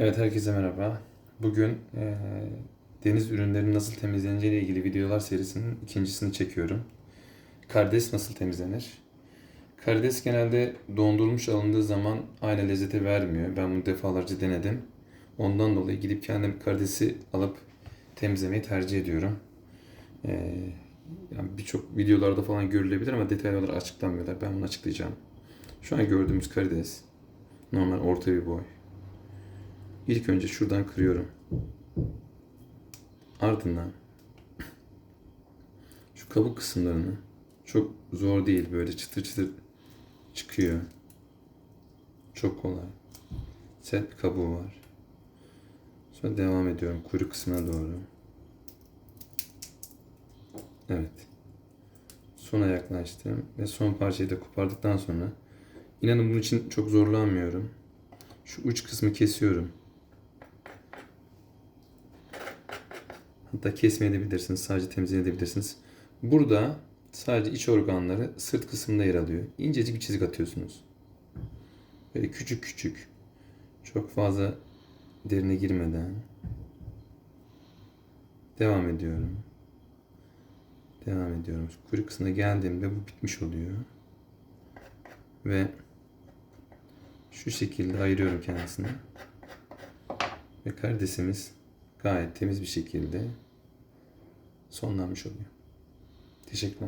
Evet herkese merhaba. Bugün eee, deniz ürünlerinin nasıl temizleneceği ile ilgili videolar serisinin ikincisini çekiyorum. Karides nasıl temizlenir? Karides genelde dondurulmuş alındığı zaman aynı lezzeti vermiyor. Ben bunu defalarca denedim. Ondan dolayı gidip kendim karidesi alıp temizlemeyi tercih ediyorum. Eee, yani birçok videolarda falan görülebilir ama detaylı olarak açıklanmıyorlar. Ben bunu açıklayacağım. Şu an gördüğümüz karides normal orta bir boy. İlk önce şuradan kırıyorum. Ardından şu kabuk kısımlarını çok zor değil böyle çıtır çıtır çıkıyor. Çok kolay. Sert bir kabuğu var. Sonra devam ediyorum kuyruk kısmına doğru. Evet. Sona yaklaştım ve son parçayı da kopardıktan sonra inanın bunun için çok zorlanmıyorum. Şu uç kısmı kesiyorum. Hatta kesmeyebilirsiniz. Sadece temizleyebilirsiniz. Burada sadece iç organları sırt kısmında yer alıyor. İncecik bir çizik atıyorsunuz. Böyle küçük küçük. Çok fazla derine girmeden. Devam ediyorum. Devam ediyorum. Kuyruk kısmına geldiğimde bu bitmiş oluyor. Ve şu şekilde ayırıyorum kendisini. Ve karidesimiz gayet temiz bir şekilde sonlanmış oluyor. Teşekkürler.